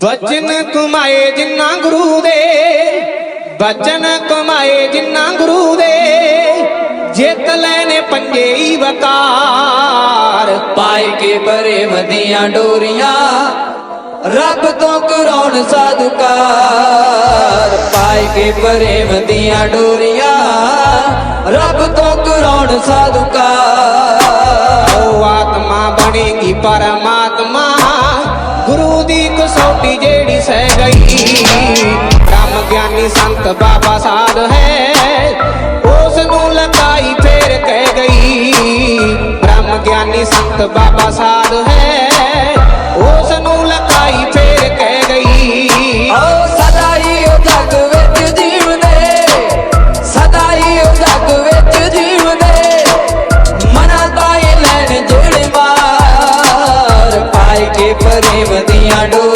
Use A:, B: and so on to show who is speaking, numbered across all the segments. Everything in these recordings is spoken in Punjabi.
A: ਬਚਨ ਕਮਾਏ ਜਿੰਨਾ ਗੁਰੂ ਦੇ ਬਚਨ ਕਮਾਏ ਜਿੰਨਾ ਗੁਰੂ ਦੇ ਜਿੱਤ ਲੈਨੇ ਪੰਜੇ ਹੀ ਵਕਾਰ।
B: ਪਾਏ ਕੇ ਪ੍ਰੇਮ ਦੀਆਂ ਡੋਰੀਆਂ ਰੱਬ ਤੋਂ ਕਰਾਉਣ ਸਾਧੁਕਾਰ ਪਾਏ ਕੇ ਪ੍ਰੇਮ ਦੀਆਂ ਡੋਰੀਆਂ ਰੱਬ ਤੋਂ ਕਰਾਉਣ ਸਾਧੁਕਾਰ
A: ਉਹ ਆਤਮਾ ਬਣੇਗੀ ਗੁਰੂ ਦੀ ਜਿਹੜੀ ਸਹਿ ਗਈ। ਬ੍ਰਹਮ ਗਿਆਨੀ ਸੰਤ ਬਾਬਾ ਸਾਧ ਹੈ ਉਸ ਨੂੰ ਲਗਾਈ ਫੇਰ ਕਹਿ ਗਈ। ਬ੍ਰਹਮ ਗਿਆਨੀ ਸੰਤ ਬਾਬਾ ਸਾਧ ਹੈ ਉਸ ਨੂੰ ਲਗਾਈ ਫੇਰ ਕਹਿ ਗਈ।
B: ਓ ਸਦਾ ਹੀ ਉਹ ਜਗ ਵਿੱਚ ਜੀਵਦੇ ਸਦਾ ਹੀ ਉਹ ਜਗ ਵਿੱਚ ਜੀਵਨੇ ਮਨਾਂ ਪਾਏ ਲੈਣ ਜਿਹੜੇ ਮਾਰ ਪਾਏ ਕੇ ਪ੍ਰੇਮ ਦੀਆਂ ਡੋਰੀਆਂ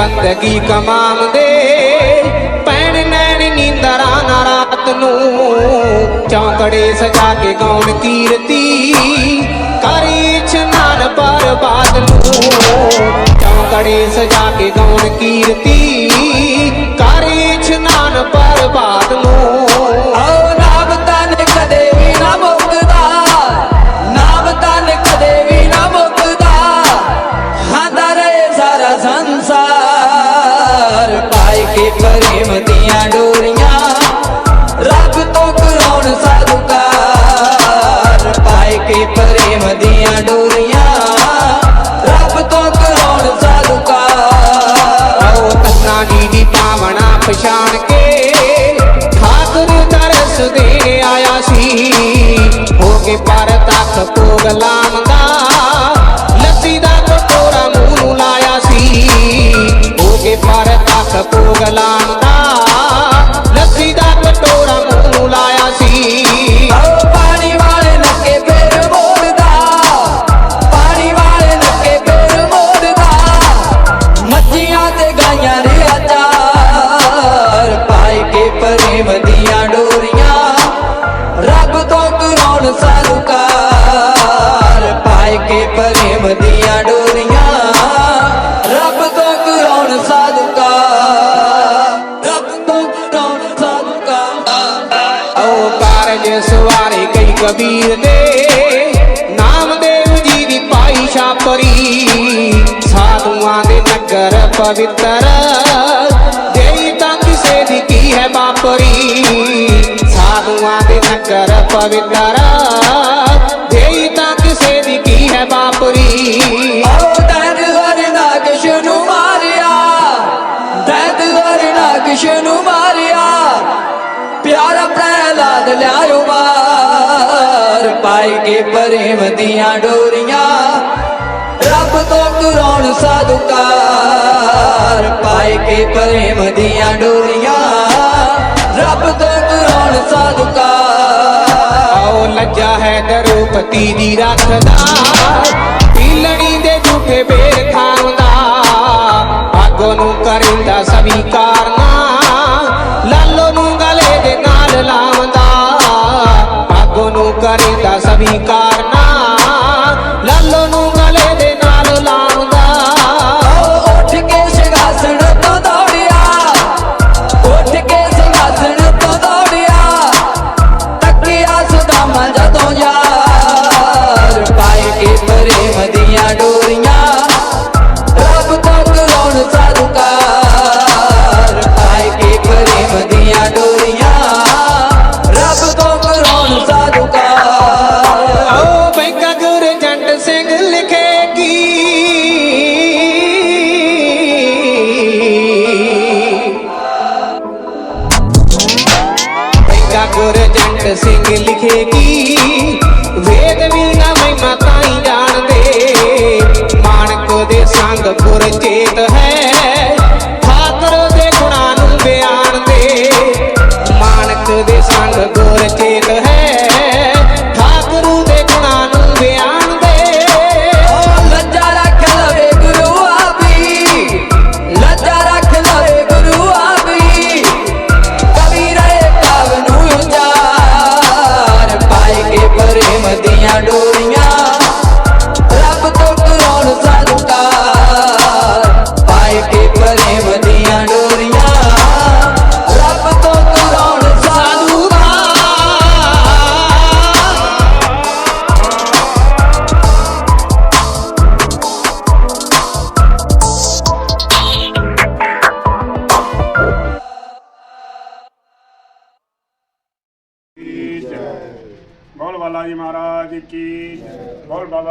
A: ਬੰਦਗੀ ਕਮਾਉਂਦੇ ਪੈਣ ਨੈਣ ਨੀਂਦਰਾਂ ਨਾ ਰਾਤ ਨੂੰ ਚੌਂਕੜੇ ਸਜਾ ਕੇ ਗਾਉਣ ਕੀਰਤੀ। ਕਰੀ ਇਸ਼ਨਾਨ ਬਰਬਾਦ ਨੂੰ ਚੌਂਕੜੇ ਸਜਾ ਕੇ ਗਾਉਣ ਕੀਰਤੀ। ਕਰੀ ਇਸ਼ਨਾਨ ਬਰਬਾਦ ਨੂੰ
B: ਪ੍ਰੇਮ ਦੀਆਂ ਡੋਰੀਆਂ, ਰੱਬ ਤੋਂ ਕਰਾਉਣ ਸਾਧੂਕਾਰ ਪਾਏ ਕੇ ਪ੍ਰੇਮ ਦੀਆਂ ਡੋਰੀਆਂ, ਰੱਬ ਤੋਂ ਕਰਾਉਣ ਸਾਧੁਕਾਰ
A: ਆਓ ਤੰਨਾ ਦੀ ਦੀ ਪਾਵਣਾ ਪਛਾਣ ਕੇ ਠਾਕੁਰ ਦਰਸ ਦੇ ਆਇਆ ਸੀ। ਹੋ ਕੇ ਪਰ ਤੱਕ ਭੋਗ ਲਾਉਂਦਾ ਪਰ ਨਗਰ ਪਵਿੱਤਰ। ਦੇਈ ਤਾਂ ਕਿਸੇ ਦੀ ਕੀ ਹੈ ਬਾਪਰੀ ਸਾਧੂਆਂ ਦੇ ਨਗਰ ਪਵਿੱਤਰ। ਦੇਈ ਤਾਂ ਕਿਸੇ ਦੀ ਕੀ ਹੈ ਬਾਪਰੀ
B: ਆਓ ਦੈਦ ਹਰ ਨਾਗਸ਼ ਨੂੰ ਮਾਰਿਆ। ਦੈਦ ਹਰ ਨਾਗਸ਼ ਨੂੰ ਮਾਰਿਆ। ਪਿਆਰਾ ਪ੍ਰਹਿਲਾਦ ਲਿਆਇਓ ਮਾਰ। ਪਾਈ ਕੇ ਪ੍ਰੇਮ ਦੀਆਂ ਡੋਰੀਆਂ। ਰੱਬ ਤੋਂ ਕਰਾਉਣ ਸਾਧੁਕਾਰ, ਪਾਏ ਕੇ ਪ੍ਰੇਮ ਦੀਆਂ ਡੋਰੀਆਂ। ਰੱਬ ਤੋਂ ਕਰਾਉਣ ਸਾਧੁਕਾਰ।
A: ਆਓ ਲੱਜਾ ਹੈ ਦਰੂਪਤੀ ਦੀ ਰੱਖਦਾ, ਪੀਲਣੀ ਦੇ ਝੂਠੇ ਬੇਰ ਖਾਂਦਾ ਆਗੋ ਨੂੰ ਕਰਿੰਦਾ ਸਵੀਕਾਰਨਾ ਲਾਲੋ ਨੂੰ ਗਲੇ ਦੇ ਨਾਲ ਲਾਉਂਦਾ। ਆਗੋ ਨੂੰ ਕਰਿੰਦਾ ਸਵੀਕਾਰਨਾ ਨਾ ਬੈਂਕਾ ਗੁਰਜੰਟ ਸਿੰਘ ਲਿਖੇਗੀ। ਵੇਦ ਵੀ ਨਾ ਮਹਿਮਾ ਤਾਈ ਜਾਣਦੇ। ਮਾਨਕ ਦੇ ਸੰਗ ਗੁਰ ਚੇਤ ਹੈ।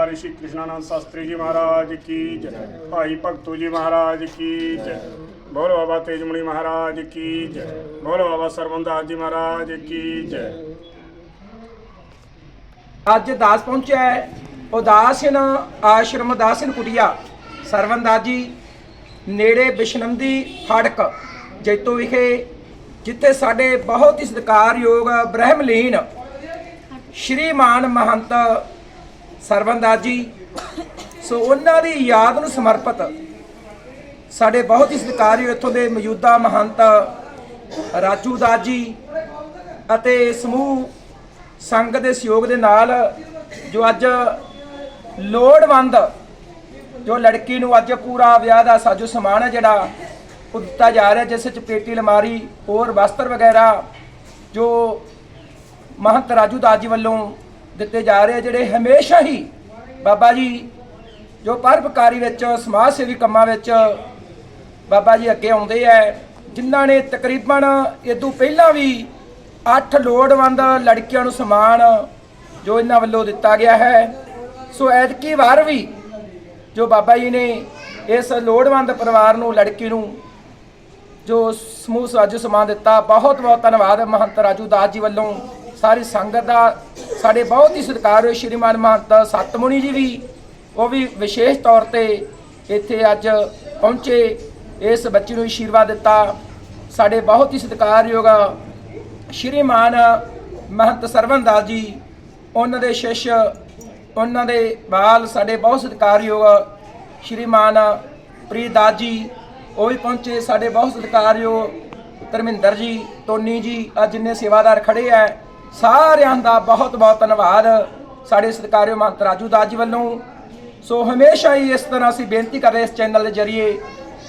C: ਬੋਲ ਬਾਬਾ ਰਿਸ਼ੀ ਕ੍ਰਿਸ਼ਨਾਨੰਦ ਸ਼ਾਸਤਰੀ ਜੀ ਮਹਾਰਾਜ ਕੀ ਜੈ। ਭਾਈ ਭਗਤੂ ਜੀ ਮਹਾਰਾਜ ਕੀ ਜੈ। ਬੋਲ ਬਾਬਾ ਤੇਜਮਣੀ ਮਹਾਰਾਜ ਕੀ ਜੈ। ਬੋਲ ਬਾਬਾ ਸਰਵੰਦਾਸ ਜੀ ਮਹਾਰਾਜ ਕੀ ਜੈ।
D: ਅੱਜ ਦਾਸ ਪਹੁੰਚਿਆ ਹੈ। ਉਦਾਸਨ ਆਸ਼ਰਮ ਦਾਸਨ ਕੁਟਿਆ। ਸਰਵਨਦਾਸ ਜੀ, ਨੇੜੇ ਬਿਸ਼ਨੰਦੀ ਫਾੜਕ ਜੈਤੋ ਵਿਖੇ, ਜਿੱਥੇ ਸਾਡੇ ਬਹੁਤ ਹੀ ਸਤਿਕਾਰਯੋਗ ਬ੍ਰਹਮਲੀਨ, ਸ਼੍ਰੀਮਾਨ ਮਹੰਤ ਸਰਵਨਦਾਸ ਜੀ, ਸੋ ਉਹਨਾਂ ਦੀ ਯਾਦ ਨੂੰ ਸਮਰਪਿਤ ਸਾਡੇ ਬਹੁਤ ਹੀ ਸਤਿਕਾਰਯੋਗ ਇੱਥੋਂ ਦੇ ਮੌਜੂਦਾ ਮਹੰਤ ਰਾਜੂ ਦਾਸ ਜੀ ਅਤੇ ਸਮੂਹ ਸੰਗਤ ਦੇ ਸਹਿਯੋਗ ਦੇ ਨਾਲ ਜੋ ਅੱਜ ਲੋੜਵੰਦ ਜੋ ਲੜਕੀ ਨੂੰ ਅੱਜ ਪੂਰਾ ਵਿਆਹ ਦਾ ਸਾਜੋ ਸਮਾਨ ਹੈ ਜਿਹੜਾ ਉਹ ਦਿੱਤਾ ਜਾ ਰਿਹਾ, ਜਿਸ ਵਿੱਚ ਪੇਟੀ ਲਮਾਰੀ ਹੋਰ ਵਸਤਰ ਵਗੈਰਾ ਜੋ ਮਹੰਤ ਰਾਜੂ ਦਾਸ ਜੀ ਵੱਲੋਂ ਦਿੱਤੇ ਜਾ ਰਹੇ ਜਿਹੜੇ ਹਮੇਸ਼ਾ ਹੀ ਬਾਬਾ ਜੀ ਜੋ ਪਰਪਕਾਰੀ ਵਿੱਚ, ਸਮਾਜ ਸੇਵੀ ਕੰਮਾਂ ਵਿੱਚ ਬਾਬਾ ਜੀ ਅੱਗੇ ਆਉਂਦੇ ਐ ਜਿਨ੍ਹਾਂ ਨੇ ਤਕਰੀਬਨ ਇਦੋਂ ਪਹਿਲਾਂ ਵੀ 8 ਲੋੜਵੰਦ ਲੜਕੀਆਂ ਨੂੰ ਸਮਾਨ ਜੋ ਇਹਨਾਂ ਵੱਲੋਂ ਦਿੱਤਾ ਗਿਆ ਹੈ। ਸੋ ਐਤਕੀ ਵਾਰ ਵੀ ਜੋ ਬਾਬਾ ਜੀ ਨੇ ਇਸ ਲੋੜਵੰਦ ਪਰਿਵਾਰ ਨੂੰ, ਲੜਕੀ ਨੂੰ ਜੋ ਸਮੂਹ ਸਾਜੋ ਸਮਾਨ ਦਿੱਤਾ ਬਹੁਤ ਬਹੁਤ ਧੰਨਵਾਦ ਮਹੰਤ ਰਾਜੂ ਦਾਸ ਜੀ ਵੱਲੋਂ। ਸਾਰੀ ਸੰਗਤ ਦਾ ਸਾਡੇ ਬਹੁਤ ਹੀ ਸਤਿਕਾਰ ਹੋਏ ਸ਼੍ਰੀਮਾਨ ਮਹੰਤ ਸਤਮੁਨੀ ਜੀ ਵੀ, ਉਹ ਵੀ ਵਿਸ਼ੇਸ਼ ਤੌਰ ਤੇ ਇੱਥੇ ਅੱਜ ਪਹੁੰਚੇ, ਇਸ ਬੱਚੀ ਨੂੰ ਆਸ਼ੀਰਵਾਦ ਦਿੱਤਾ। ਸਾਡੇ ਬਹੁਤ ਹੀ ਸਤਿਕਾਰਯੋਗ ਸ਼੍ਰੀਮਾਨ ਮਹੰਤ ਸਰਵਨਦਾਸ ਜੀ, ਉਹਨਾਂ ਦੇ ਸ਼ਿਸ਼, ਉਹਨਾਂ ਦੇ ਬਾਲ ਸਾਡੇ ਬਹੁਤ ਸਤਿਕਾਰਯੋਗ ਸ਼੍ਰੀਮਾਨ ਪ੍ਰੀਦਾਸ ਜੀ, ਉਹ ਵੀ ਪਹੁੰਚੇ। ਸਾਡੇ ਬਹੁਤ ਸਤਿਕਾਰਯੋਗ ਧਰਮਿੰਦਰ ਜੀ ਟੋਨੀ ਜੀ, ਅੱਜ ਜਿੰਨੇ ਸੇਵਾਦਾਰ ਖੜੇ ਆ। ਸਾਰਿਆਂ ਦਾ ਬਹੁਤ ਬਹੁਤ ਧੰਨਵਾਦ ਸਾਡੇ ਸਤਿਕਾਰਯੋਗ ਮਹੰਤ ਰਾਜੂ ਦਾਸ ਜੀ ਵੱਲੋਂ। ਸੋ ਹਮੇਸ਼ਾ ਹੀ ਇਸ ਤਰ੍ਹਾਂ ਅਸੀਂ ਬੇਨਤੀ ਕਰ ਰਹੇ ਇਸ ਚੈਨਲ ਦੇ ਜ਼ਰੀਏ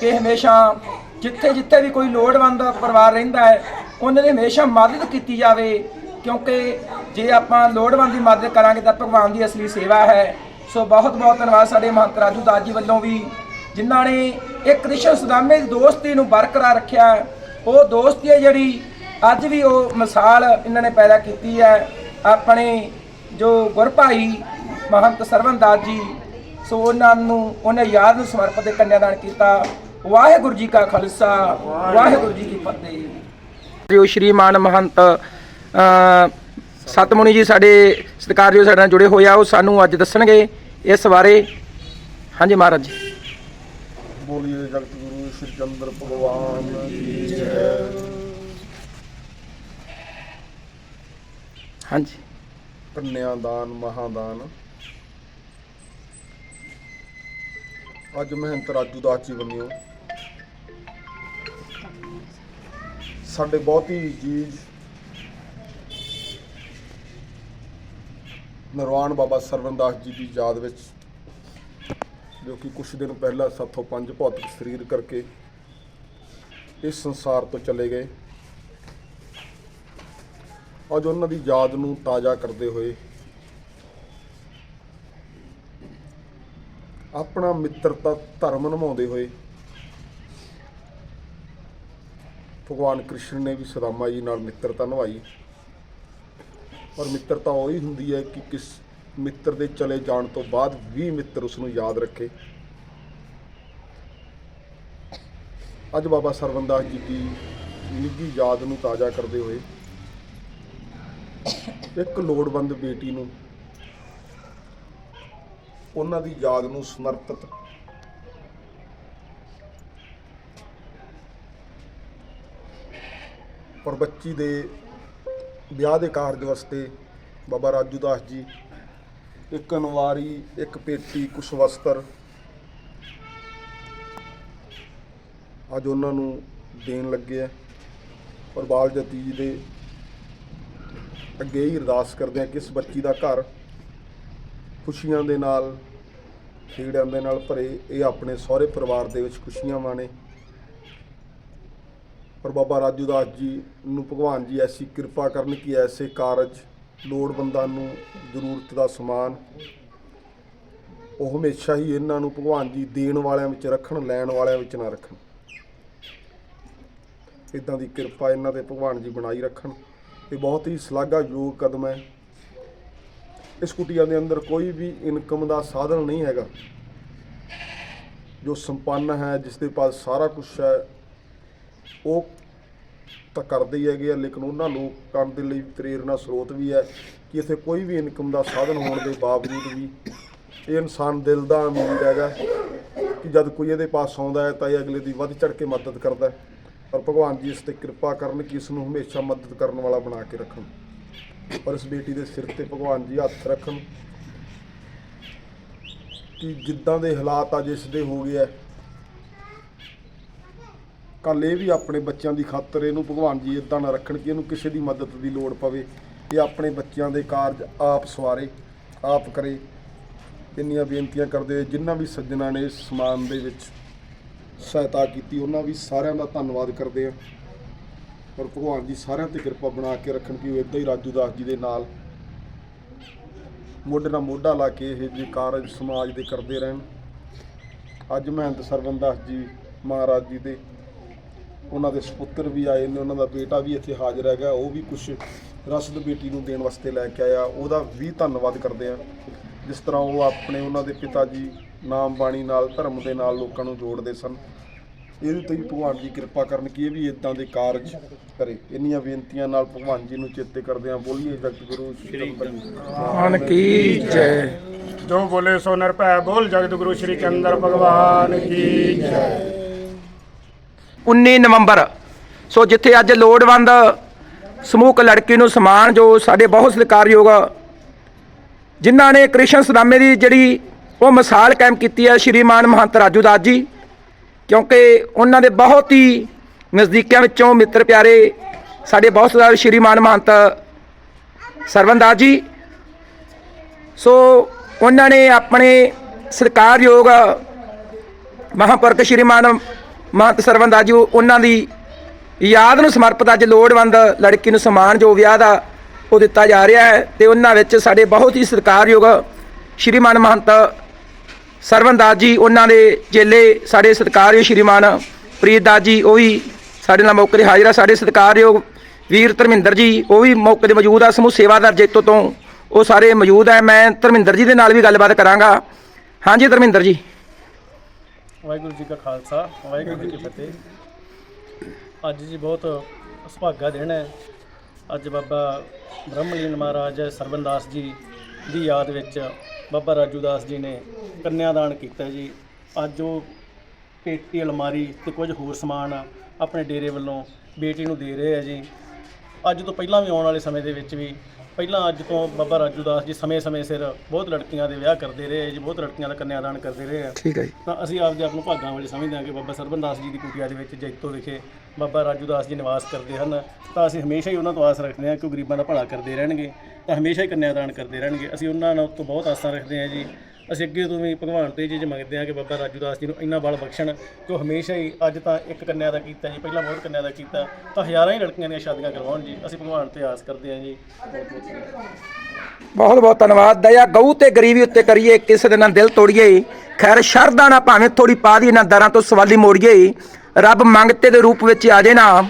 D: ਕਿ ਹਮੇਸ਼ਾ ਜਿੱਥੇ ਜਿੱਥੇ ਵੀ ਕੋਈ ਲੋੜਵੰਦ ਪਰਿਵਾਰ ਰਹਿੰਦਾ ਹੈ, ਉਹਨਾਂ ਦੀ ਹਮੇਸ਼ਾ ਮਦਦ ਕੀਤੀ ਜਾਵੇ, ਕਿਉਂਕਿ ਜੇ ਆਪਾਂ ਲੋੜਵੰਦ ਦੀ ਮਦਦ ਕਰਾਂਗੇ ਤਾਂ ਭਗਵਾਨ ਦੀ ਅਸਲੀ ਸੇਵਾ ਹੈ। ਸੋ ਬਹੁਤ ਬਹੁਤ ਧੰਨਵਾਦ ਸਾਡੇ ਮਹੰਤ ਰਾਜੂ ਦਾਸ ਜੀ ਵੱਲੋਂ ਵੀ, ਜਿਨ੍ਹਾਂ ਨੇ ਇਹ ਕ੍ਰਿਸ਼ਨ ਸੁਦਾਮੇ ਦੀ ਦੋਸਤੀ ਨੂੰ ਬਰਕਰਾਰ ਰੱਖਿਆ। ਉਹ ਦੋਸਤੀ ਹੈ ਜਿਹੜੀ ਅੱਜ ਵੀ ਉਹ ਮਿਸਾਲ ਇਹਨਾਂ ਨੇ ਪੈਦਾ ਕੀਤੀ ਹੈ। ਆਪਣੇ ਜੋ ਗੁਰਭਾਈ ਮਹੰਤ ਸਰਵਨਦਾਸ ਜੀ ਸੋ ਉਹਨਾਂ ਨੂੰ ਉਹਨੇ ਯਾਦ ਨੂੰ ਸਮਰਪਿਤ ਕੰਨਿਆਦਾਨ ਕੀਤਾ। ਵਾਹਿਗੁਰੂ ਜੀ ਕਾ ਖਾਲਸਾ ਵਾਹਿਗੁਰੂ ਜੀ ਕੀ ਫਤਿਹ। ਜੋ ਸ਼੍ਰੀਮਾਨ ਮਹੰਤ ਸਤਮੁਨੀ ਜੀ ਸਾਡੇ ਸਤਿਕਾਰਯੋਗ ਸਾਡੇ ਨਾਲ ਜੁੜੇ ਹੋਏ ਆ ਉਹ ਸਾਨੂੰ ਅੱਜ ਦੱਸਣਗੇ ਇਸ ਬਾਰੇ। ਹਾਂਜੀ ਮਹਾਰਾਜ ਜੀ।
E: ਬੋਲੀਏ ਜਗਤ ਗੁਰੂ ਸ਼੍ਰੀ ਚੰਦਰ ਭਗਵਾਨ ਕੀ ਜੈ।
D: ਹਾਂਜੀ।
E: ਕੰਨਿਆ ਕੰਨਿਆਦਾਨ ਮਹਾਦਾਨ। ਅੱਜ ਮਹੰਤ ਰਾਜੂ ਦਾਸ ਜੀ ਬੰਨਿਓ ਸਾਡੇ ਬਹੁਤ ਹੀ ਜੀਜ ਨਰਵਾਨ ਬਾਬਾ ਸਰਵਨਦਾਸ ਜੀ ਦੀ ਯਾਦ ਵਿੱਚ, ਜੋ ਕਿ ਕੁਝ ਦਿਨ ਪਹਿਲਾਂ ਸਾਥੋਂ ਪੰਜ ਭੌਤਿਕ ਸਰੀਰ ਕਰਕੇ ਇਸ ਸੰਸਾਰ ਤੋਂ ਚਲੇ ਗਏ। ਅੱਜ ਉਹਨਾਂ ਦੀ ਯਾਦ ਨੂੰ ਤਾਜ਼ਾ ਕਰਦੇ ਹੋਏ ਆਪਣਾ ਮਿੱਤਰਤਾ ਧਰਮ ਨਿਭਾਉਂਦੇ ਹੋਏ ਭਗਵਾਨ ਕ੍ਰਿਸ਼ਨ ਨੇ ਵੀ ਸਦਾਮਾ ਜੀ ਨਾਲ ਮਿੱਤਰਤਾ ਨਿਭਾਈ। ਔਰ ਮਿੱਤਰਤਾ ਉਹੀ ਹੁੰਦੀ ਹੈ ਕਿ ਕਿਸ ਮਿੱਤਰ ਦੇ ਚਲੇ ਜਾਣ ਤੋਂ ਬਾਅਦ ਵੀ ਮਿੱਤਰ ਉਸ ਨੂੰ ਯਾਦ ਰੱਖੇ। ਅੱਜ ਬਾਬਾ ਸਰਵੰਦਾਸ ਜੀ ਦੀ ਨਿੱਜੀ ਯਾਦ ਨੂੰ ਤਾਜ਼ਾ ਕਰਦੇ ਹੋਏ ਇੱਕ ਲੋੜਵੰਦ ਬੇਟੀ ਨੂੰ ਉਹਨਾਂ ਦੀ ਯਾਦ ਨੂੰ ਸਮਰਪਿਤ ਪਰ ਬੱਚੀ ਦੇ ਵਿਆਹ ਦੇ ਕਾਰਜ ਵਾਸਤੇ ਬਾਬਾ ਰਾਜੂ ਦਾਸ ਜੀ ਇੱਕ ਅਨਵਾਰੀ, ਇੱਕ ਪੇਟੀ, ਕੁਛ ਵਸਤਰ ਅੱਜ ਉਹਨਾਂ ਨੂੰ ਦੇਣ ਲੱਗੇ ਆ। ਔਰ ਬਾਲ ਜਤੀ ਜੀ ਦੇ ਅੱਗੇ ਹੀ ਅਰਦਾਸ ਕਰਦੇ ਹਾਂ ਕਿ ਇਸ ਬੱਚੀ ਦਾ ਘਰ ਖੁਸ਼ੀਆਂ ਦੇ ਨਾਲ ਖੇੜਿਆਂ ਦੇ ਨਾਲ ਭਰੇ, ਇਹ ਆਪਣੇ ਸਹੁਰੇ ਪਰਿਵਾਰ ਦੇ ਵਿੱਚ ਖੁਸ਼ੀਆਂ ਮਾਣੇ। ਪਰ ਬਾਬਾ ਰਾਜੂ ਦਾਸ ਜੀ ਨੂੰ ਭਗਵਾਨ ਜੀ ਐਸੀ ਕਿਰਪਾ ਕਰਨ ਕਿ ਐਸੇ ਕਾਰਜ ਲੋੜਵੰਦਾਂ ਨੂੰ ਜ਼ਰੂਰਤ ਦਾ ਸਮਾਨ ਉਹ ਹਮੇਸ਼ਾ ਹੀ ਇਹਨਾਂ ਨੂੰ ਭਗਵਾਨ ਜੀ ਦੇਣ ਵਾਲਿਆਂ ਵਿੱਚ ਰੱਖਣ, ਲੈਣ ਵਾਲਿਆਂ ਵਿੱਚ ਨਾ ਰੱਖਣ। ਇਦਾਂ ਦੀ ਕਿਰਪਾ ਇਹਨਾਂ ਤੇ ਭਗਵਾਨ ਜੀ ਬਣਾਈ ਰੱਖਣ। ਇਹ ਬਹੁਤ ਹੀ ਸ਼ਲਾਘਾਯੋਗ ਕਦਮ ਹੈ। ਇਸ ਕੁਟੀਆ ਦੇ ਅੰਦਰ ਕੋਈ ਵੀ ਇਨਕਮ ਦਾ ਸਾਧਨ ਨਹੀਂ ਹੈਗਾ। ਜੋ ਸੰਪੰਨ ਹੈ ਜਿਸ ਦੇ ਪਾਸ ਸਾਰਾ ਕੁਝ ਹੈ, ਉਹ ਤਾਂ ਕਰਦੇ ਹੀ ਹੈਗੇ ਆ, ਲੇਕਿਨ ਉਹਨਾਂ ਲੋਕਾਂ ਦੇ ਲਈ ਪ੍ਰੇਰਨਾ ਸਰੋਤ ਵੀ ਹੈ ਕਿ ਇੱਥੇ ਕੋਈ ਵੀ ਇਨਕਮ ਦਾ ਸਾਧਨ ਹੋਣ ਦੇ ਬਾਵਜੂਦ ਵੀ ਇਹ ਇਨਸਾਨ ਦਿਲ ਦਾ ਅਮੀਰ ਹੈਗਾ ਕਿ ਜਦ ਕੋਈ ਇਹਦੇ ਪਾਸ ਆਉਂਦਾ ਹੈ, ਤਾਂ ਇਹ ਅਗਲੇ ਦੀ ਵੱਧ ਚੜ ਕੇ ਮਦਦ ਕਰਦਾ ਹੈ। ਪਰ ਭਗਵਾਨ ਜੀ ਇਸ ਤੇ ਕਿਰਪਾ ਕਰਨ ਕਿ ਇਸ ਨੂੰ ਹਮੇਸ਼ਾ ਮਦਦ ਕਰਨ ਵਾਲਾ ਬਣਾ ਕੇ ਰੱਖਣ। ਪਰ ਇਸ ਬੇਟੀ ਦੇ ਸਿਰ ਤੇ ਭਗਵਾਨ ਜੀ ਹੱਥ ਰੱਖਣ ਕਿ ਜਿੱਦਾਂ ਦੇ ਹਾਲਾਤ ਅੱਜ ਇਸ ਦੇ ਹੋ ਗਏ ਹੈ ਕੱਲ ਇਹ ਵੀ ਆਪਣੇ ਬੱਚਿਆਂ ਦੀ ਖਾਤਰ ਇਹਨੂੰ ਭਗਵਾਨ ਜੀ ਇਦਾਂ ਨਾ ਰੱਖਣ ਕਿ ਇਹਨੂੰ ਕਿਸੇ ਦੀ ਮਦਦ ਦੀ ਲੋੜ ਪਵੇ, ਇਹ ਆਪਣੇ ਬੱਚਿਆਂ ਦੇ ਕਾਰਜ ਆਪ ਸਵਾਰੇ, ਆਪ ਕਰੇ। ਇੰਨੀਆਂ ਬੇਨਤੀਆਂ ਕਰਦੇ ਹੋਏ ਵੀ ਸੱਜਣਾ ਨੇ ਇਸ ਸਮਾਨ ਦੇ ਵਿੱਚ ਸਹਾਇਤਾ ਕੀਤੀ, ਉਹਨਾਂ ਵੀ ਸਾਰਿਆਂ ਦਾ ਧੰਨਵਾਦ ਕਰਦੇ ਆ ਔਰ ਭਗਵਾਨ ਜੀ ਸਾਰਿਆਂ ਤੇ ਕਿਰਪਾ ਬਣਾ ਕੇ ਰੱਖਣ ਕਿ ਉਹ ਇਦਾਂ ਹੀ ਰਾਜੂ ਦਾਸ ਜੀ ਦੇ ਨਾਲ ਮੋਢੇ ਨਾਲ ਮੋਢਾ ਲਾ ਕੇ ਇਹ ਜੀ ਕਾਰਜ ਸਮਾਜ ਦੇ ਕਰਦੇ ਰਹਿਣ। ਅੱਜ ਮਹੰਤ ਸਰਵਨਦਾਸ ਜੀ ਮਹਾਰਾਜ ਜੀ ਦੇ ਉਹਨਾਂ ਦੇ ਸੁਪੁੱਤਰ ਵੀ ਆਏ ਨੇ, ਉਹਨਾਂ ਦਾ ਬੇਟਾ ਵੀ ਇੱਥੇ ਹਾਜ਼ਰ ਹੈਗਾ, ਉਹ ਵੀ ਕੁਝ ਰਸਦ ਬੇਟੀ ਨੂੰ ਦੇਣ ਵਾਸਤੇ ਲੈ ਕੇ ਆਇਆ, ਉਹਦਾ ਵੀ ਧੰਨਵਾਦ ਕਰਦੇ ਆ ਜਿਸ ਤਰ੍ਹਾਂ ਉਹ ਆਪਣੇ ਉਹਨਾਂ ਦੇ ਪਿਤਾ ਜੀ ਨਾਮ ਬਾਣੀ ਨਾਲ ਧਰਮ ਦੇ ਨਾਲ ਲੋਕਾਂ ਨੂੰ ਜੋੜਦੇ ਸਨ। ਇਹਦੇ ਤੇ ਭਗਵਾਨ ਜੀ ਕਿਰਪਾ ਕਰਨ ਕਿ ਇਹ ਵੀ ਇਦਾਂ ਦੇ ਕਾਰਜ ਕਰੇ। ਇੰਨੀਆਂ ਬੇਨਤੀਆਂ ਨਾਲ ਭਗਵਾਨ ਜੀ ਨੂੰ ਚੇਤੇ ਕਰਦੇ ਆ ਬੋਲੀਏ ਜਗਤ ਗੁਰੂ ਸ਼੍ਰੀ
D: ਮਾਨ ਕੀ ਜੈ।
C: ਜੋ ਬੋਲੇ ਸੋ ਨਿਰਭੈ ਬੋਲ ਜਗਤ ਗੁਰੂ ਸ਼੍ਰੀ ਚੰਦਰ ਭਗਵਾਨ ਕੀ ਜੈ।
D: 19 ਨਵੰਬਰ। ਸੋ ਜਿੱਥੇ ਅੱਜ ਲੋੜਵੰਦ ਸਮੂਹਕ ਲੜਕੀ ਨੂੰ ਸਮਾਨ ਜੋ ਸਾਡੇ ਬਹੁਤ ਸਤਿਕਾਰਯੋਗ ਜਿਨ੍ਹਾਂ ਨੇ ਕ੍ਰਿਸ਼ਨ ਸੁਦਾਮੇ ਦੀ ਜਿਹੜੀ ਉਹ ਮਿਸਾਲ ਕਾਇਮ ਕੀਤੀ ਹੈ ਸ਼੍ਰੀਮਾਨ ਮਹੰਤ ਰਾਜੂ ਦਾਸ ਜੀ, ਕਿਉਂਕਿ ਉਹਨਾਂ ਦੇ ਬਹੁਤ ਹੀ ਨਜ਼ਦੀਕਿਆਂ ਵਿੱਚੋਂ ਮਿੱਤਰ ਪਿਆਰੇ ਸਾਡੇ ਬਹੁਤ ਸਾਰੇ ਸ਼੍ਰੀਮਾਨ ਮਹੰਤ ਸਰਵਨਦਾਸ ਜੀ। ਸੋ ਉਹਨਾਂ ਨੇ ਆਪਣੇ ਸਤਿਕਾਰਯੋਗ ਮਹਾਂਪੁਰਖ ਸ਼੍ਰੀਮਾਨ ਮਹੰਤ ਸਰਵਨਦਾਸ ਜੀ, ਉਹਨਾਂ ਦੀ ਯਾਦ ਨੂੰ ਸਮਰਪਿਤ ਅੱਜ ਲੋੜਵੰਦ ਲੜਕੀ ਨੂੰ ਸਮਾਨ ਜੋ ਵਿਆਹ ਦਾ ਉਹ ਦਿੱਤਾ ਜਾ ਰਿਹਾ ਹੈ ਤੇ ਉਹਨਾਂ ਵਿੱਚ ਸਾਡੇ ਬਹੁਤ ਹੀ ਸਤਿਕਾਰਯੋਗ ਸ਼੍ਰੀਮਾਨ ਮਹੰਤ ਸਰਵਨਦਾਸ ਜੀ, ਉਹਨਾਂ ਦੇ ਚੇਲੇ ਸਾਡੇ ਸਤਿਕਾਰਯੋਗ ਸ਼੍ਰੀਮਾਨ ਪ੍ਰੀਤਦਾਸ ਜੀ, ਉਹ ਵੀ ਸਾਡੇ ਨਾਲ ਮੌਕੇ ਤੇ ਹਾਜ਼ਰ ਆ। ਸਾਡੇ ਸਤਿਕਾਰਯੋਗ ਵੀਰ ਧਰਮਿੰਦਰ ਜੀ, ਉਹ ਵੀ ਮੌਕੇ ਤੇ ਮੌਜੂਦ ਆ। ਸਮੂਹ ਸੇਵਾਦਾਰ ਜੇਤੋ ਤੋਂ ਉਹ ਸਾਰੇ ਮੌਜੂਦ ਹੈ ਮੈਂ ਧਰਮਿੰਦਰ ਜੀ ਦੇ ਨਾਲ ਵੀ ਗੱਲਬਾਤ ਕਰਾਂਗਾ। ਹਾਂਜੀ ਧਰਮਿੰਦਰ ਜੀ।
F: ਵਾਹਿਗੁਰੂ ਜੀ ਕਾ ਖਾਲਸਾ, ਵਾਹਿਗੁਰੂ ਜੀ ਕੀ ਫਤਿਹ। ਅੱਜ ਜੀ ਬਹੁਤ ਸੁਭਾਗਾ ਦਿਨ ਹੈ। ਅੱਜ ਬਾਬਾ ਬ੍ਰਹਮਲੀਨ ਮਹਾਰਾਜ ਸਰਬਨਦਾਸ ਜੀ ਦੀ ਯਾਦ ਵਿੱਚ ਬਾਬਾ ਰਾਜੂ ਦਾਸ ਜੀ ਨੇ ਕੰਨਿਆਦਾਨ ਕੀਤਾ ਜੀ। ਅੱਜ ਉਹ ਪੇਟੀ, ਅਲਮਾਰੀ ਤੇ ਕੁਝ ਹੋਰ ਸਮਾਨ ਆਪਣੇ ਡੇਰੇ ਵੱਲੋਂ ਬੇਟੀ ਨੂੰ ਦੇ ਰਹੇ ਆ ਜੀ। ਅੱਜ ਤੋਂ ਪਹਿਲਾਂ ਵੀ ਆਉਣ ਵਾਲੇ ਸਮੇਂ ਦੇ ਵਿੱਚ ਵੀ ਪਹਿਲਾਂ ਅੱਜ ਤੋਂ ਬਾਬਾ ਰਾਜੂ ਦਾਸ ਜੀ ਸਮੇਂ-ਸਮੇਂ ਸਿਰ ਬਹੁਤ ਲੜਕੀਆਂ ਦੇ ਵਿਆਹ ਕਰਦੇ ਰਹੇ ਜੀ ਬਹੁਤ ਲੜਕੀਆਂ ਦਾ ਕੰਨਿਆਦਾਨ ਕਰਦੇ ਰਹੇ ਆ।
D: ਠੀਕ ਹੈ ਜੀ।
F: ਤਾਂ ਅਸੀਂ ਆਪਦੇ ਆਪ ਨੂੰ ਭਾਗਾਂ ਵਾਲੇ ਸਮਝਦੇ ਹਾਂ ਕਿ ਬਾਬਾ ਸਰਬਨਦਾਸ ਜੀ ਦੀ ਕੁਟੀਆ ਦੇ ਵਿੱਚ ਜੈਤੋ ਵਿਖੇ ਬਾਬਾ ਰਾਜੂ ਦਾਸ ਜੀ ਨਿਵਾਸ ਕਰਦੇ ਹਨ। ਤਾਂ ਅਸੀਂ ਹਮੇਸ਼ਾ ਹੀ ਉਹਨਾਂ ਤੋਂ ਆਸ ਰੱਖਦੇ ਹਾਂ ਕਿ ਉਹ ਗਰੀਬਾਂ ਦਾ ਭਲਾ ਕਰਦੇ ਰਹਿਣਗੇ ਤਾਂ ਹਮੇਸ਼ਾ ਹੀ ਕੰਨਿਆਦਾਨ ਕਰਦੇ ਰਹਿਣਗੇ। ਅਸੀਂ ਉਹਨਾਂ ਨਾਲ ਤੋਂ ਬਹੁਤ ਆਸਾਂ ਰੱਖਦੇ ਹਾਂ ਜੀ। ਅਸੀਂ ਅੱਗੇ ਤੋਂ ਵੀ ਭਗਵਾਨ ਤੋਂ ਇਹ ਚੀਜ਼ ਮੰਗਦੇ ਹਾਂ ਕਿ ਬਾਬਾ ਰਾਜੂ ਦਾਸ ਜੀ ਨੂੰ ਇੰਨਾ ਬਲ ਬਖਸ਼ਣ ਕਿ ਉਹ ਹਮੇਸ਼ਾ ਹੀ ਅੱਜ ਤਾਂ ਇੱਕ ਕੰਨਿਆ ਦਾ ਕੀਤਾ ਜੀ, ਪਹਿਲਾਂ ਬਹੁਤ ਕੰਨਿਆ ਦਾ ਕੀਤਾ, ਤਾਂ ਹਜ਼ਾਰਾਂ ਹੀ ਲੜਕੀਆਂ ਦੀਆਂ ਸ਼ਾਦੀਆਂ ਕਰਵਾਉਣ ਜੀ। ਅਸੀਂ ਭਗਵਾਨ ਤੇ ਆਸ ਕਰਦੇ ਹਾਂ ਜੀ।
D: ਬਹੁਤ ਬਹੁਤ ਧੰਨਵਾਦ। ਦਇਆ ਗਊ ਤੇ ਗਰੀਬੀ ਉੱਤੇ ਕਰੀਏ, ਕਿਸੇ ਦੇ ਨਾਲ ਦਿਲ ਤੋੜੀਏ। ਖੈਰ, ਸ਼ਰਧਾ ਨਾ ਭਾਵੇਂ ਥੋੜੀ ਪਾ ਦੀ ਨਾ ਦਰਾਂ ਤੋਂ ਸਵਾਲੀ ਮੋੜੀਏ। ਰੱਬ ਮੰਗਤੇ ਦੇ ਰੂਪ ਵਿੱਚ ਆ ਜੇ ਨਾ,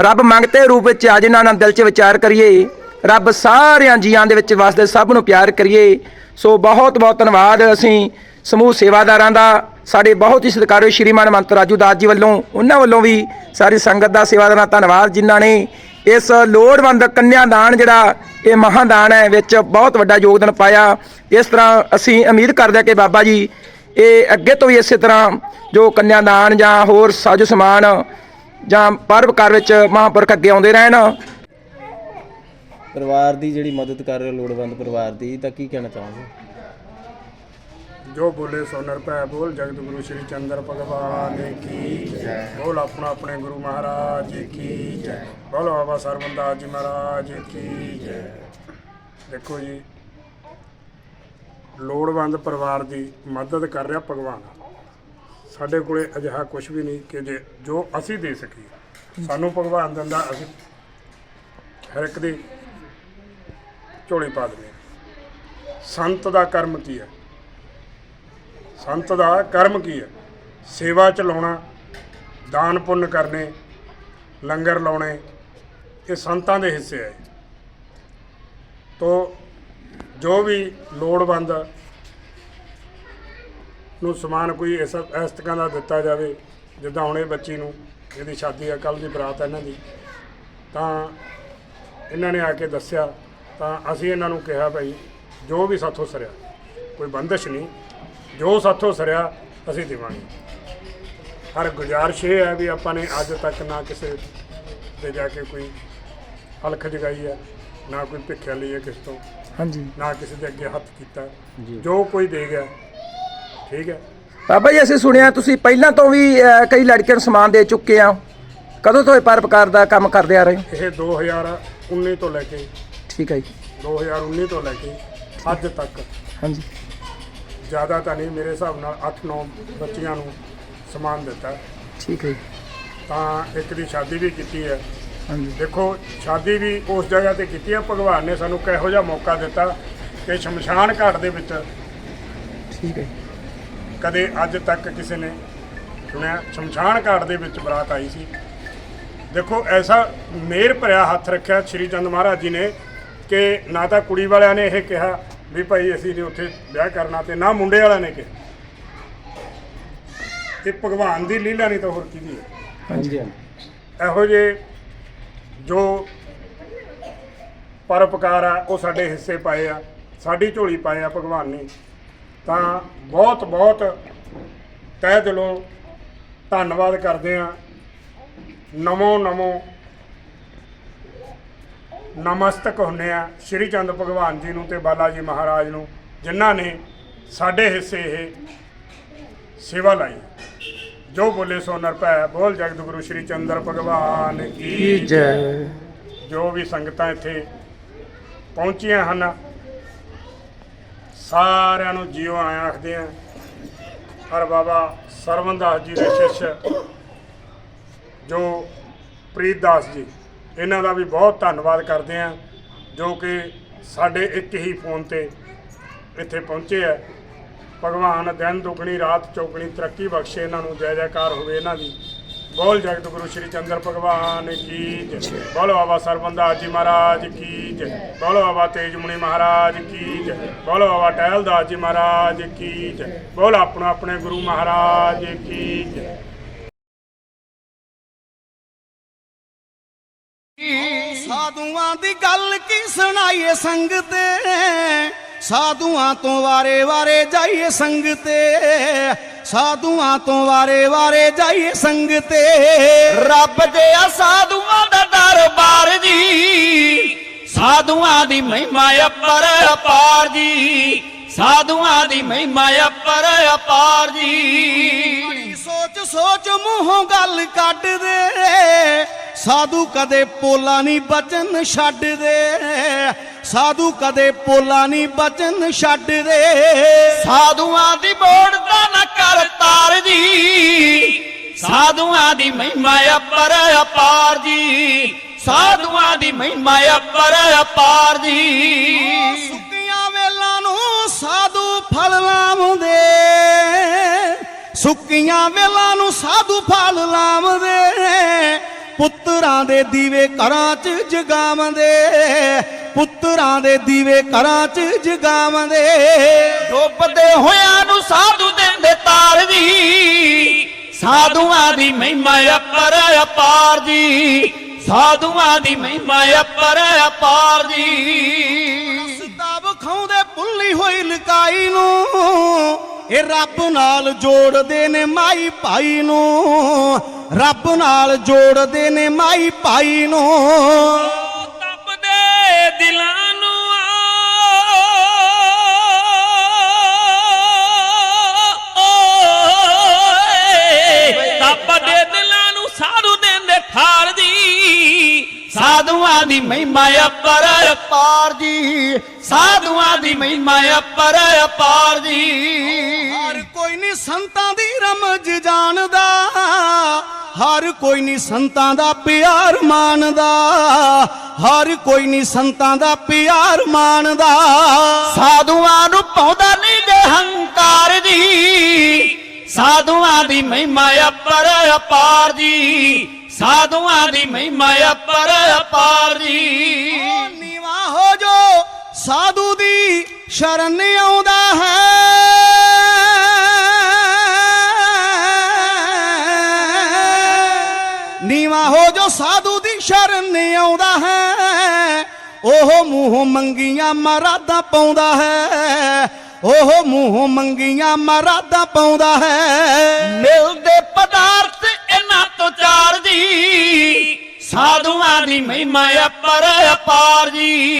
D: ਰੱਬ ਮੰਗਤੇ ਦੇ ਰੂਪ ਵਿੱਚ ਆ ਜੇ ਨਾ ਨਾ ਦਿਲ 'ਚ ਵਿਚਾਰ ਕਰੀਏ। ਰੱਬ ਸਾਰਿਆਂ ਜੀਆਂ ਦੇ ਵਿੱਚ ਵਸਦੇ, ਸਭ ਨੂੰ ਪਿਆਰ ਕਰੀਏ। ਸੋ ਬਹੁਤ ਬਹੁਤ ਧੰਨਵਾਦ। ਅਸੀਂ ਸਮੂਹ ਸੇਵਾਦਾਰਾਂ ਦਾ, ਸਾਡੇ ਬਹੁਤ ਹੀ ਸਤਿਕਾਰਯੋਗ ਸ਼੍ਰੀਮਾਨ ਮੰਤ ਰਾਜੂ ਦਾਸ ਜੀ ਵੱਲੋਂ, ਉਹਨਾਂ ਵੱਲੋਂ ਵੀ ਸਾਰੀ ਸੰਗਤ ਦਾ ਸੇਵਾਦਾਰਾਂ ਦਾ ਧੰਨਵਾਦ। ਜਿਨ੍ਹਾਂ ਨੇ ਇਸ ਲੋੜਵੰਦ ਕੰਨਿਆ ਦਾਨ ਜਿਹੜਾ, ਇਹ ਮਹਾਦਾਨ ਹੈ, ਵਿੱਚ ਬਹੁਤ ਵੱਡਾ ਯੋਗਦਾਨ ਪਾਇਆ। ਇਸ ਤਰ੍ਹਾਂ ਅਸੀਂ ਉਮੀਦ ਕਰਦੇ ਹਾਂ ਕਿ ਬਾਬਾ ਜੀ, ਇਹ ਅੱਗੇ ਤੋਂ ਵੀ ਇਸੇ ਤਰ੍ਹਾਂ ਜੋ ਕੰਨਿਆ ਦਾਨ ਜਾਂ ਹੋਰ ਸਾਜੋ ਸਮਾਨ ਜਾਂ ਪਰਵਕਾਰ ਵਿੱਚ ਮਹਾਂਪੁਰਖ ਅੱਗੇ ਆਉਂਦੇ ਰਹਿਣ।
G: ਪਰਿਵਾਰ ਦੀ ਜਿਹੜੀ ਮਦਦ ਕਰ ਰਹੇ ਹੋ, ਲੋੜਵੰਦ ਪਰਿਵਾਰ ਦੀ, ਤਾਂ ਕੀ ਕਹਿਣਾ ਚਾਹੋਗੇ?
C: ਜੋ ਬੋਲੇ ਸੋ ਨਿਰਭੈ ਬੋਲ ਜਗਤ ਗੁਰੂ ਸ਼੍ਰੀ ਚੰਦਰ ਭਗਵਾਨ ਕੀ ਜੈ। ਬੋਲ ਆਪਣਾ ਆਪਣੇ ਗੁਰੂ ਮਹਾਰਾਜ ਕੀ ਜੈ। ਬੋਲ ਬਾਬਾ ਸਰਬੰਦਾਸ ਜੀ ਮਹਾਰਾਜ ਜੀ ਕੀ ਜੈ। ਦੇਖੋ ਜੀ, ਲੋੜਵੰਦ ਪਰਿਵਾਰ ਦੀ ਮਦਦ ਕਰ ਰਿਹਾ ਭਗਵਾਨ। ਸਾਡੇ ਕੋਲੇ ਅਜਿਹਾ ਕੁਝ ਵੀ ਨਹੀਂ ਕਿ ਜੇ ਜੋ ਅਸੀਂ ਦੇ ਸਕੀਏ। ਸਾਨੂੰ ਭਗਵਾਨ ਦਿੰਦਾ ਅਸੀਂ। ਹਰ ਇੱਕ ਦੀ ਝੋਲੀ ਪਾ ਦਿੰਦੇ ਹਾਂ। ਸੰਤ ਦਾ ਕਰਮ ਕੀ ਹੈ? ਸੰਤ ਦਾ ਕਰਮ ਕੀ ਹੈ? ਸੇਵਾ ਚਲਾਉਣਾ ਦਾਨ ਪੁੰਨ ਕਰਨੇ, ਲੰਗਰ ਲਾਉਣੇ, ਇਹ ਸੰਤਾਂ ਦੇ ਹਿੱਸੇ ਹੈ ਤੋ ਜੋ ਵੀ ਲੋੜਵੰਦ ਨੂੰ ਸਮਾਨ ਕੋਈ ਇਸ ਇਸ ਤਰ੍ਹਾਂ ਦਾ ਦਿੱਤਾ ਜਾਵੇ, ਜਿੱਦਾਂ ਹੁਣ ਬੱਚੀ ਨੂੰ ਇਹਦੀ ਸ਼ਾਦੀ ਆ ਕੱਲ ਦੀ ਬਰਾਤ ਹੈ ਇਹਨਾਂ ਦੀ, ਤਾਂ ਇਹਨਾਂ ਨੇ ਆ ਕੇ ਦੱਸਿਆ ਤਾਂ ਅਸੀਂ ਇਹਨਾਂ ਨੂੰ ਕਿਹਾ ਭਾਈ ਜੋ ਵੀ ਸਾਥੋਂ ਸਰਿਆ ਕੋਈ ਬੰਦਸ਼ ਨਹੀਂ ਜੋ ਸਾਥੋਂ ਸਰਿਆ ਅਸੀਂ ਦੇਵਾਂਗੇ। ਹਰ ਗੁਜ਼ਾਰਿਸ਼ ਇਹ ਹੈ ਵੀ ਆਪਾਂ ਨੇ ਅੱਜ ਤੱਕ ਨਾ ਕਿਸੇ ਤੇ ਜਾ ਕੇ ਕੋਈ ਹਲਖ ਜਗਾਈ ਹੈ ਨਾ ਕੋਈ ਭਿੱਖਿਆ ਲਈ ਹੈ ਕਿਸ ਤੋਂ
D: ਹਾਂਜੀ।
C: ਨਾ ਕਿਸੇ ਦੇ ਅੱਗੇ ਹੱਥ ਕੀਤਾ। ਜੋ। ਕੋਈ ਦੇ ਗਿਆ ਠੀਕ ਹੈ?
D: ਬਾਬਾ ਜੀ ਅਸੀਂ ਸੁਣਿਆ ਤੁਸੀਂ ਪਹਿਲਾਂ ਤੋਂ ਵੀ ਅਹ, ਕਈ ਲੜਕੀਆਂ ਨੂੰ ਸਮਾਨ ਦੇ ਚੁੱਕੇ ਆ। ਕਦੋਂ ਤੋਂ ਇਹ ਪਰਪਕਾਰ ਦਾ ਕੰਮ ਕਰਦੇ ਆ ਰਹੇ? ਹੋ
C: ਇਹ 2019 ਤੋਂ ਲੈ ਕੇ
D: ਠੀਕ ਹੈ ਜੀ।
C: 2019 ਤੋਂ ਲੈ ਕੇ ਅੱਜ ਤੱਕ
D: ਹਾਂਜੀ।
C: ਜ਼ਿਆਦਾ ਤਾਂ ਨਹੀਂ ਮੇਰੇ ਹਿਸਾਬ ਨਾਲ 8-9 ਬੱਚੀਆਂ ਨੂੰ ਸਮਾਨ ਦਿੱਤਾ।
D: ਠੀਕ ਹੈ ਜੀ।
C: ਤਾਂ ਇੱਕ ਦੀ ਸ਼ਾਦੀ ਵੀ ਕੀਤੀ ਹੈ।
D: ਹਾਂਜੀ।
C: ਦੇਖੋ ਸ਼ਾਦੀ ਵੀ ਉਸ ਜਗ੍ਹਾ ਤੇ ਕੀਤੀ ਹੈ ਭਗਵਾਨ ਨੇ ਸਾਨੂੰ ਕਿਹੋ ਜਿਹਾ ਮੌਕਾ ਦਿੱਤਾ ਕਿ ਸ਼ਮਸ਼ਾਨ ਘਾਟ ਦੇ ਵਿੱਚ
D: ਠੀਕ ਹੈ
C: ਕਦੇ ਅੱਜ ਤੱਕ ਕਿਸੇ ਨੇ ਸੁਣਿਆ ਸ਼ਮਸ਼ਾਨ ਘਾਟ ਦੇ ਵਿੱਚ ਬਰਾਤ ਆਈ ਸੀ। ਦੇਖੋ ਐਸਾ ਮੇਰ ਭਰਿਆ ਹੱਥ ਰੱਖਿਆ ਸ਼੍ਰੀ ਚੰਦ ਮਹਾਰਾਜ ਜੀ ਨੇ ਕਿ ਨਾ ਤਾਂ ਕੁੜੀ ਵਾਲਿਆਂ ਨੇ ਇਹ ਕਿਹਾ ਵੀ ਭਾਈ ਅਸੀਂ ਨੇ ਉੱਥੇ ਵਿਆਹ ਕਰਨਾ ਤੇ ਨਾ ਮੁੰਡੇ ਵਾਲਿਆਂ ਨੇ ਕਿਹਾ। ਇਹ ਭਗਵਾਨ ਦੀ ਲੀਲਾ ਨਹੀਂ ਤਾਂ ਹੋਰ ਕਿਹਦੀ ਹੈ?
G: ਹਾਂਜੀ
C: ਇਹੋ ਜਿਹੇ ਜੋ ਪਰਉਪਕਾਰ ਆ ਉਹ ਸਾਡੇ ਹਿੱਸੇ ਪਾਏ ਆ ਸਾਡੀ ਝੋਲੀ ਪਾਏ ਆ ਭਗਵਾਨ ਨੇ ਤਾਂ ਬਹੁਤ ਬਹੁਤ ਤਹਿ ਦਿਲੋਂ ਧੰਨਵਾਦ ਕਰਦੇ ਆ। ਨਮੋ ਨਮੋ ਨਮਸਤਕ ਹੁੰਨੇ ਆ ਸ਼੍ਰੀ ਚੰਦ ਭਗਵਾਨ ਜੀ ਨੂੰ ਤੇ ਬਾਲਾ ਜੀ ਮਹਾਰਾਜ ਨੂੰ ਜਿਨ੍ਹਾਂ ਨੇ ਸਾਡੇ ਹਿੱਸੇ ਇਹ ਸੇਵਾ ਲਾਈ। ਜੋ ਬੋਲੇ ਸੋ ਨਰ ਭੈ ਬੋਲ ਜਗਤ ਗੁਰੂ ਸ਼੍ਰੀ ਚੰਦਰ ਭਗਵਾਨ ਕੀ
D: ਜੈ।
C: ਜੋ। ਵੀ ਸੰਗਤਾਂ ਇੱਥੇ ਪਹੁੰਚੀਆਂ ਹਨ ਸਾਰਿਆਂ ਨੂੰ ਜੀਓ ਆਇਆ ਆਖਦੇ ਆ ਹਰ ਬਾਬਾ ਸਰਵਨਦਾਸ ਜੀ ਦੇ ਸ਼ਿਸ਼ ਜੋ ਪ੍ਰੀਤਦਾਸ ਜੀ ਇਹਨਾਂ ਦਾ ਵੀ ਬਹੁਤ ਧੰਨਵਾਦ ਕਰਦੇ ਆ ਜੋ ਕਿ ਸਾਡੇ ਇੱਕ ਹੀ ਫੋਨ ਤੇ ਇੱਥੇ ਪਹੁੰਚੇ ਆ। ਭਗਵਾਨ ਦਿਨ ਦੁਗਣੀ, ਰਾਤ ਚੌਗਣੀ ਤਰੱਕੀ ਬਖਸ਼ੇ ਇਹਨਾਂ ਨੂੰ, ਜੈ ਜੈਕਾਰ ਹੋਵੇ ਇਹਨਾਂ ਦੀ। ਬੋਲ ਜਗਤ ਗੁਰੂ ਸ਼੍ਰੀ ਚੰਦਰ ਭਗਵਾਨ ਕੀ ਜੈ। ਬੋਲ ਬਾਬਾ ਸਰਬੰਦਾਸ ਜੀ ਮਹਾਰਾਜ ਕੀ ਜੈ। ਬੋਲ ਬਾਬਾ ਤੇਜਮੁਨੀ ਮਹਾਰਾਜ ਕੀ ਜੈ। ਬੋਲ ਬਾਬਾ ਟਹਿਲਦਾਸ ਜੀ ਮਹਾਰਾਜ ਕੀ ਜੈ। ਬੋਲ ਆਪਣਾ ਆਪਣੇ ਗੁਰੂ ਮਹਾਰਾਜ ਕੀ ਜੈ।
H: ਸਾਧੂਆਂ ਦੀ ਗੱਲ ਕੀ ਸੁਣਾਈਏ ਸੰਗ ਸਾਧੂਆਂ ਤੋਂ ਵਾਰੇ ਵਾਰੇ ਜਾਈਏ ਸੰਗ ਤੇ ਸਾਧੂਆਂ ਤੋਂ ਵਾਰੇ ਵਾਰੇ ਜਾਈਏ ਸੰਗ ਰੱਬ ਦੇ ਆ ਸਾਧੂਆਂ ਦਾ ਦਰਬਾਰ ਜੀ। ਸਾਧੂਆਂ ਦੀ ਮਹਿਮਾ ਅਪਰ ਅਪਾਰ ਜੀ। ਸਾਧੂਆਂ ਦੀ ਮਹਿਮਾ ਅਪਰ ਅਪਾਰ ਜੀ। ਸੋਚ ਸੋਚ ਮੂੰਹੋਂ ਗੱਲ ਕੱਢ ਦੇ। ਸਾਧੂ ਕਦੇ ਪੋਲਾ ਨਹੀਂ ਬਚਨ ਛੱਡਦੇ। ਸਾਧੂ ਕਦੇ ਪੋਲਾ ਨਹੀਂ ਬਚਨ ਛੱਡਦੇ। ਸਾਧੂਆਂ ਦੀ ਮੋੜ ਦਾ ਨਾ ਕਰ ਤਾਰ ਜੀ। ਸਾਧੂਆਂ ਦੀ ਮਹਿਮਾ ਅਪਰ ਅਪਾਰ ਜੀ। ਸਾਧੂਆਂ ਦੀ ਮਹਿਮਾ ਅਪਰ ਅਪਾਰ ਜੀ। ਸੁੱਕੀਆਂ ਵੇਲਾਂ ਨੂੰ ਸਾਧੂ ਫਲ ਲਾਉਂਦੇ। ਸੁੱਕੀਆਂ ਵੇਲਾਂ ਨੂੰ ਸਾਧੂ ਫਲ ਲਾਉਂਦੇ। ਪੁੱਤਰਾਂ ਦੇ ਦੀਵੇ ਘਰਾਂ 'ਚ ਜਗਾਵੰਦੇ ਪੁੱਤਰਾਂ ਦੇ ਦੀਵੇ ਘਰਾਂ 'ਚ ਜਗਾਵੰਦੇ। ਡੁੱਬਦੇ ਹੋਇਆਂ ਨੂੰ ਸਾਧੂ ਦਿੰਦੇ ਤਾਰ ਜੀ ਸਾਧੂਆਂ ਦੀ ਮਹਿਮਾ ਅਪਰ ਅਪਾਰ ਜੀ ਸਾਧੂਆਂ ਦੀ ਮਹਿਮਾ ਅਪਰ ਅਪਾਰ ਜੀ। ਰਸਤਾ ਵਿਖਾਉਂਦੇ ਭੁੱਲੀ ਹੋਈ ਲਕਾਈ ਨੂੰ, ਇਹ ਰੱਬ ਨਾਲ ਜੋੜਦੇ ਨੇ ਮਾਈ ਭਾਈ ਨੂੰ, ਰੱਬ ਨਾਲ ਜੋੜਦੇ ਨੇ ਮਾਈ ਭਾਈ ਨੂੰ।
B: ਸਾਧੂਆਂ ਦੀ ਮਹਿਮਾ ਅਪਰ ਅਪਾਰ ਜੀ। ਸਾਧੂਆਂ ਦੀ ਮਹਿਮਾ ਅਪਰ ਅਪਾਰ ਜੀ।
H: ਹਰ ਕੋਈ ਨਹੀਂ ਸੰਤਾਂ ਦੀ ਰਮਜ ਜਾਣਦਾ ਹਰ ਕੋਈ ਨਹੀਂ ਸੰਤਾਂ ਦਾ ਪਿਆਰ ਮਾਨਦਾ ਹਰ ਕੋਈ ਨਹੀਂ ਸੰਤਾਂ ਦਾ ਪਿਆਰ ਮਾਨਦਾ
B: ਸਾਧੂਆਂ ਨੂੰ ਪਾਉਂਦਾ ਨਹੀਂ ਦੇ ਹੰਕਾਰ ਜੀ। ਸਾਧੂਆਂ ਦੀ ਮਹਿਮਾ ਅਪਰ ਅਪਾਰ ਜੀ। ਸਾਧੂਆਂ ਦੀ ਮਹਿਮਾ ਅਪਰ ਅਪਾਰ ਜੀ।
H: ਨੀਵਾ ਹੋ ਜੋ ਸਾਧੂ ਦੀ ਸ਼ਰਨ ਆਉਂਦਾ ਹੈ। ਨੀਵਾ ਹੋ ਜੋ ਸਾਧੂ ਦੀ ਸ਼ਰਨ ਆਉਂਦਾ ਹੈ। ਉਹ ਮੂੰਹ ਮੰਗੀਆਂ ਮਰਾਦਾ ਪਾਉਂਦਾ ਹੈ। ਉਹ ਮੂੰਹ ਮੰਗੀਆਂ ਮਰਾਦਾ ਪਾਉਂਦਾ ਹੈ।
B: ਮਿਲਦੇ ਪਦਾਰਥ ਇਹਨਾਂ ਤੋਂ ਚਾਰ ਜੀ। ਸਾਧੂਆਂ ਦੀ ਮਹਿਮਾ ਅਪਰ ਅਪਾਰ ਜੀ।